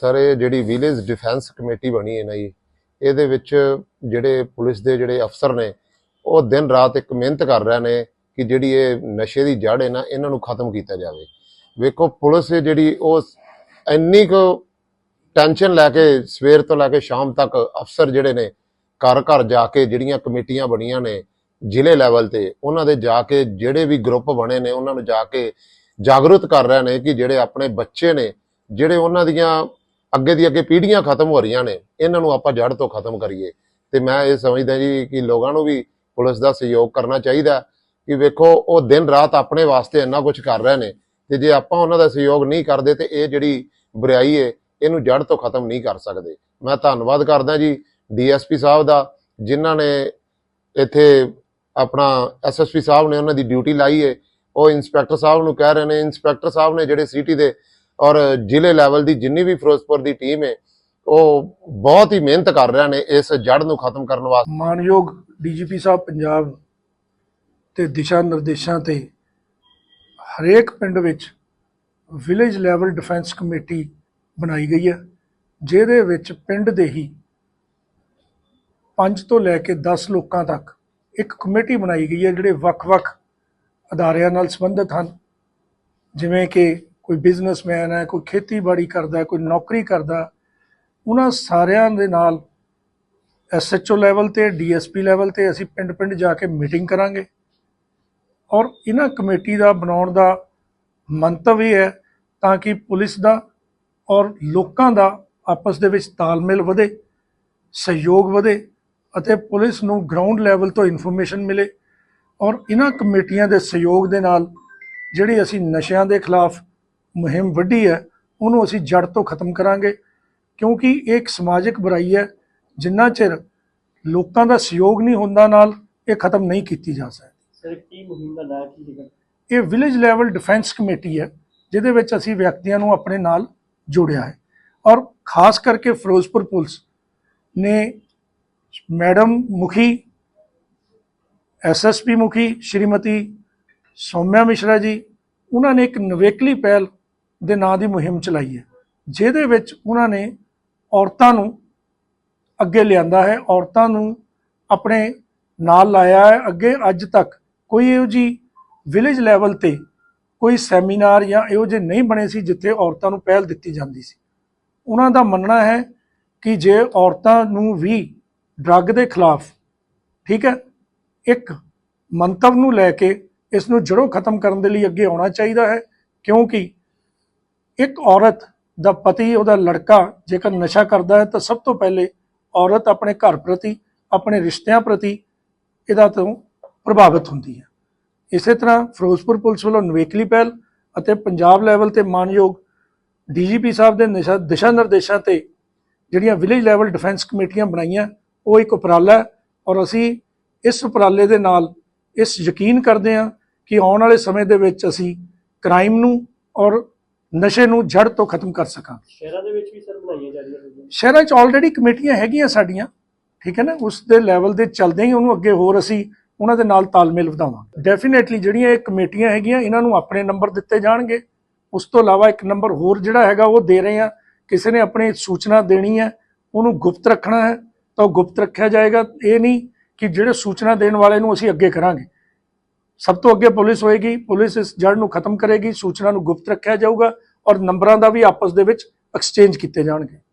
Sir, ਇਹ ਜਿਹੜੀ village defence committee ਬਣੀ ਹੈ ਨਾ ਜੀ, ਇਹਦੇ ਵਿੱਚ ਜਿਹੜੇ ਪੁਲਿਸ ਦੇ ਜਿਹੜੇ ਅਫਸਰ ਨੇ, ਉਹ ਦਿਨ ਰਾਤ ਇੱਕ ਮਿਹਨਤ ਕਰ ਰਹੇ ਨੇ ਕਿ ਜਿਹੜੀ ਇਹ ਨਸ਼ੇ ਦੀ ਜੜ ਹੈ ਨਾ, ਇਹਨਾਂ ਨੂੰ ਖਤਮ ਕੀਤਾ ਜਾਵੇ। ਵੇਖੋ, ਪੁਲਿਸ ਜਿਹੜੀ ਉਹ ਇੰਨੀ ਕੁ ਟੈਨਸ਼ਨ ਲੈ ਕੇ ਸਵੇਰ ਤੋਂ ਲੈ ਕੇ ਸ਼ਾਮ ਤੱਕ ਅਫਸਰ ਜਿਹੜੇ ਨੇ, ਘਰ ਘਰ ਜਾ ਕੇ ਜਿਹੜੀਆਂ ਕਮੇਟੀਆਂ ਬਣੀਆਂ ਨੇ ਜ਼ਿਲ੍ਹੇ ਲੈਵਲ ਤੇ, ਉਹਨਾਂ ਦੇ ਜਾ ਕੇ ਜਿਹੜੇ ਵੀ ਗਰੁੱਪ ਬਣੇ ਨੇ, ਉਹਨਾਂ ਨੂੰ ਜਾ ਕੇ ਜਾਗਰੂਕ ਕਰ ਰਹੇ ਨੇ ਕਿ ਜਿਹੜੇ ਆਪਣੇ ਬੱਚੇ ਨੇ, ਜਿਹੜੇ ਉਹਨਾਂ ਦੀਆਂ ਅੱਗੇ ਦੀ ਅੱਗੇ ਪੀੜ੍ਹੀਆਂ ਖਤਮ ਹੋ ਰਹੀਆਂ ਨੇ, ਇਹਨਾਂ ਨੂੰ ਆਪਾਂ ਜੜ ਤੋਂ ਖਤਮ ਕਰੀਏ। ਤੇ ਮੈਂ ਇਹ ਸਮਝਦਾ ਜੀ ਕਿ ਲੋਕਾਂ ਨੂੰ ਵੀ ਪੁਲਿਸ ਦਾ ਸਹਿਯੋਗ ਕਰਨਾ ਚਾਹੀਦਾ ਕਿ ਵੇਖੋ, ਉਹ ਦਿਨ ਰਾਤ ਆਪਣੇ ਵਾਸਤੇ ਇੰਨਾ ਕੁਝ ਕਰ ਰਹੇ ਨੇ ਤੇ ਜੇ ਆਪਾਂ ਉਹਨਾਂ ਦਾ ਸਹਿਯੋਗ ਨਹੀਂ ਕਰਦੇ ਤੇ ਇਹ ਜਿਹੜੀ ਬੁਰਾਈ ਹੈ ਇਹਨੂੰ ਜੜ ਤੋਂ ਖਤਮ ਨਹੀਂ ਕਰ ਸਕਦੇ। ਮੈਂ ਧੰਨਵਾਦ ਕਰਦਾ ਜੀ ਡੀਐਸਪੀ ਸਾਹਿਬ ਦਾ, ਜਿਨ੍ਹਾਂ ਨੇ ਇੱਥੇ ਆਪਣਾ ਐਸਐਸਪੀ ਸਾਹਿਬ ਨੇ ਉਹਨਾਂ ਦੀ ਡਿਊਟੀ ਲਾਈ ਹੈ ਉਹ ਇੰਸਪੈਕਟਰ ਸਾਹਿਬ ਨੂੰ ਕਹਿ ਰਹੇ ਨੇ, ਇੰਸਪੈਕਟਰ ਸਾਹਿਬ ਨੇ ਜਿਹੜੇ ਸਿਟੀ ਦੇ ਔਰ ਜ਼ਿਲ੍ਹੇ ਲੈਵਲ ਦੀ ਜਿੰਨੀ ਵੀ ਫਿਰੋਜ਼ਪੁਰ ਦੀ ਟੀਮ ਹੈ ਉਹ ਬਹੁਤ ਹੀ ਮਿਹਨਤ ਕਰ ਰਹੇ ਨੇ ਇਸ ਜੜ ਨੂੰ ਖਤਮ ਕਰਨ ਵਾਸਤੇ। ਮਾਨਯੋਗ ਡੀਜੀਪੀ ਸਾਹਿਬ ਪੰਜਾਬ ਤੇ ਦਿਸ਼ਾ ਨਿਰਦੇਸ਼ਾਂ ਤੇ ਹਰੇਕ ਪਿੰਡ ਵਿੱਚ ਵਿਲੇਜ ਲੈਵਲ ਡਿਫੈਂਸ ਕਮੇਟੀ ਬਣਾਈ ਗਈ ਹੈ, ਜਿਹਦੇ ਵਿੱਚ ਪਿੰਡ ਦੇ ਹੀ 5 ਤੋਂ ਲੈ ਕੇ 10 ਲੋਕਾਂ ਤੱਕ ਇੱਕ ਕਮੇਟੀ ਬਣਾਈ ਗਈ ਹੈ, ਜਿਹੜੇ ਵੱਖ-ਵੱਖ ਅਦਾਰਿਆਂ ਨਾਲ ਸੰਬੰਧਿਤ ਹਨ। ਜਿਵੇਂ ਕਿ ਕੋਈ ਬਿਜ਼ਨਸਮੈਨ ਹੈ, ਕੋਈ ਖੇਤੀਬਾੜੀ ਕਰਦਾ, ਕੋਈ ਨੌਕਰੀ ਕਰਦਾ, ਉਹਨਾਂ ਸਾਰਿਆਂ ਦੇ ਨਾਲ ਐਸਐਚਓ ਲੈਵਲ ਤੇ ਡੀਐਸਪੀ ਲੈਵਲ ਤੇ ਅਸੀਂ ਪਿੰਡ-ਪਿੰਡ ਜਾ ਕੇ ਮੀਟਿੰਗ ਕਰਾਂਗੇ। ਔਰ ਇਹਨਾਂ ਕਮੇਟੀ ਦਾ ਬਣਾਉਣ ਦਾ ਮੰਤਵ ਇਹ ਹੈ ਤਾਂ ਕਿ ਪੁਲਿਸ ਦਾ ਔਰ ਲੋਕਾਂ ਦਾ ਆਪਸ ਦੇ ਵਿੱਚ ਤਾਲਮੇਲ ਵਧੇ, ਸਹਿਯੋਗ ਵਧੇ ਅਤੇ ਪੁਲਿਸ ਨੂੰ ਗਰਾਊਂਡ ਲੈਵਲ ਤੋਂ ਇਨਫੋਰਮੇਸ਼ਨ ਮਿਲੇ। ਔਰ ਇਹਨਾਂ ਕਮੇਟੀਆਂ ਦੇ ਸਹਿਯੋਗ ਦੇ ਨਾਲ ਜਿਹੜੀ ਅਸੀਂ ਨਸ਼ਿਆਂ ਦੇ ਖਿਲਾਫ ਮੁਹਿੰਮ ਵੱਡੀ ਹੈ ਉਹਨੂੰ ਅਸੀਂ ਜੜ ਤੋਂ ਖਤਮ ਕਰਾਂਗੇ। ਕਿਉਂਕਿ ਇਹ ਇੱਕ ਸਮਾਜਿਕ ਬੁਰਾਈ ਹੈ ਜਿੰਨਾ ਚਿਰ ਲੋਕਾਂ ਦਾ ਸਹਿਯੋਗ ਨਹੀਂ ਹੁੰਦਾ ਨਾਲ ਇਹ ਖਤਮ ਨਹੀਂ ਕੀਤੀ ਜਾ ਸਕਦੀ। ਸਰ ਕੀ ਮੁਹਿੰਮ ਦਾ ਨਾਂ ਕੀ ਹੈਗਾ? ਇਹ ਵਿਲੇਜ ਲੈਵਲ ਡਿਫੈਂਸ ਕਮੇਟੀ ਹੈ ਜਿਹਦੇ ਵਿੱਚ ਅਸੀਂ ਵਿਅਕਤੀਆਂ ਨੂੰ ਆਪਣੇ ਨਾਲ ਜੋੜਿਆ ਹੈ। ਔਰ ਖਾਸ ਕਰਕੇ ਫਿਰੋਜ਼ਪੁਰ ਪੁਲਿਸ ਨੇ ਮੈਡਮ ਮੁਖੀ ਐਸਐਸਪੀ ਮੁਖੀ ਸ਼੍ਰੀਮਤੀ ਸੌਮਿਆ ਮਿਸ਼ਰਾ ਜੀ ਉਹਨਾਂ ਨੇ ਇੱਕ ਨਵੇਕਲੀ ਪਹਿਲ ਦੇ ਨਾਂ ਦੀ ਮੁਹਿੰਮ ਚਲਾਈ ਹੈ। ਜਿਹਦੇ ਵਿੱਚ ਉਹਨਾਂ ਨੇ ਔਰਤਾਂ ਨੂੰ ਅੱਗੇ ਲਿਆਂਦਾ ਹੈ। ਔਰਤਾਂ ਨੂੰ ਆਪਣੇ ਨਾਲ ਲਾਇਆ ਹੈ। ਅੱਗੇ ਅੱਜ ਤੱਕ ਕੋਈ ਇਹੋ ਜੀ ਵਿਲੇਜ ਲੈਵਲ ਤੇ ਕੋਈ ਸੈਮੀਨਾਰ ਜਾਂ ਇਹੋ ਜਿਹੇ ਨਹੀਂ ਬਣੇ ਸੀ ਜਿੱਥੇ ਔਰਤਾਂ ਨੂੰ ਪਹਿਲ ਦਿੱਤੀ ਜਾਂਦੀ ਸੀ। ਉਹਨਾਂ ਦਾ ਮੰਨਣਾ ਹੈ ਕਿ ਜੇ ਔਰਤਾਂ ਨੂੰ ਵੀ ਡਰੱਗ ਦੇ ਖਿਲਾਫ, ਠੀਕ ਹੈ, ਇੱਕ ਮੰਤਵ ਨੂੰ ਲੈ ਕੇ ਇਸ ਨੂੰ ਜੜੋਂ ਖਤਮ ਕਰਨ ਦੇ ਲਈ ਅੱਗੇ ਆਉਣਾ ਚਾਹੀਦਾ ਹੈ, ਕਿਉਂਕਿ ਇੱਕ ਔਰਤ ਦਾ ਪਤੀ, ਉਹਦਾ ਲੜਕਾ ਜੇਕਰ ਨਸ਼ਾ ਕਰਦਾ ਹੈ, ਤਾਂ ਸਭ ਤੋਂ ਪਹਿਲੇ ਔਰਤ ਆਪਣੇ ਘਰ ਪ੍ਰਤੀ, ਆਪਣੇ ਰਿਸ਼ਤਿਆਂ ਪ੍ਰਤੀ ਇਹਦਾ ਤੋਂ ਪ੍ਰਭਾਵਿਤ ਹੁੰਦੀ ਹੈ। ਇਸੇ ਤਰ੍ਹਾਂ ਫਿਰੋਜ਼ਪੁਰ ਪੁਲਿਸ ਵੱਲੋਂ ਨਵੇਕਲੀ ਪਹਿਲ ਅਤੇ ਪੰਜਾਬ ਲੈਵਲ ਤੇ ਮਾਨਯੋਗ ਡੀਜੀਪੀ ਸਾਹਿਬ ਦੇ ਨਿਸ਼ਾ, ਦਿਸ਼ਾ ਨਿਰਦੇਸ਼ਾਂ ਤੇ ਜਿਹੜੀਆਂ ਵਿਲੇਜ ਲੈਵਲ ਡਿਫੈਂਸ ਕਮੇਟੀਆਂ ਬਣਾਈਆਂ, ਉਹ ਇੱਕ ਉਪਰਾਲਾ ਹੈ ਔਰ ਅਸੀਂ ਇਸ ਉਪਰਾਲੇ ਦੇ ਨਾਲ ਇਸ ਯਕੀਨ ਕਰਦੇ ਹਾਂ ਕਿ ਆਉਣ ਵਾਲੇ ਸਮੇਂ ਦੇ ਵਿੱਚ ਅਸੀਂ ਕ੍ਰਾਈਮ ਨੂੰ ਔਰ ਨਸ਼ੇ ਨੂੰ ਜੜ ਤੋਂ ਖਤਮ ਕਰ ਸਕਾਂਗੇ ਸ਼ਹਿਰਾਂ ਦੇ ਵਿੱਚ ਵੀ ਸਰ ਬਣਾਈਆਂ ਜਾ ਰਹੀਆਂ ਹੋਈਆਂ ਸ਼ਹਿਰਾਂ 'ਚ ਆਲਰੇਡੀ ਕਮੇਟੀਆਂ ਹੈਗੀਆਂ ਸਾਡੀਆਂ ਠੀਕ ਹੈ ਨਾ? ਉਸ ਦੇ ਲੈਵਲ ਦੇ ਚੱਲਦੇ ਹੀ ਉਹਨੂੰ ਅੱਗੇ ਹੋਰ ਅਸੀਂ ਉਹਨਾਂ ਦੇ ਨਾਲ ਤਾਲਮੇਲ ਵਧਾਵਾਂਗੇ। ਡੈਫੀਨੇਟਲੀ ਜਿਹੜੀਆਂ ਇਹ ਕਮੇਟੀਆਂ ਹੈਗੀਆਂ ਇਹਨਾਂ ਨੂੰ ਆਪਣੇ ਨੰਬਰ ਦਿੱਤੇ ਜਾਣਗੇ। ਉਸ ਤੋਂ ਇਲਾਵਾ ਇੱਕ ਨੰਬਰ ਹੋਰ ਜਿਹੜਾ ਹੈਗਾ ਉਹ ਦੇ ਰਹੇ ਆ ਕਿਸੇ ਨੇ ਆਪਣੀ ਸੂਚਨਾ ਦੇਣੀ ਹੈ ਉਹਨੂੰ ਗੁਪਤ ਰੱਖਣਾ ਹੈ। ਤਾਂ ਉਹ ਗੁਪਤ ਰੱਖਿਆ ਜਾਏਗਾ। ਇਹ ਨਹੀਂ ਕਿ ਜਿਹੜੇ ਸੂਚਨਾ ਦੇਣ ਵਾਲੇ ਨੂੰ ਅਸੀਂ ਅੱਗੇ ਕਰਾਂਗੇ। ਸਭ ਤੋਂ ਅੱਗੇ ਪੁਲਿਸ ਹੋਏਗੀ, ਪੁਲਿਸ ਇਸ ਜੜ ਨੂੰ ਖਤਮ ਕਰੇਗੀ, ਸੂਚਨਾ ਨੂੰ ਗੁਪਤ ਰੱਖਿਆ ਜਾਊਗਾ ਔਰ ਨੰਬਰਾਂ ਦਾ ਵੀ ਆਪਸ ਦੇ ਵਿੱਚ ਐਕਸਚੇਂਜ ਕੀਤੇ ਜਾਣਗੇ।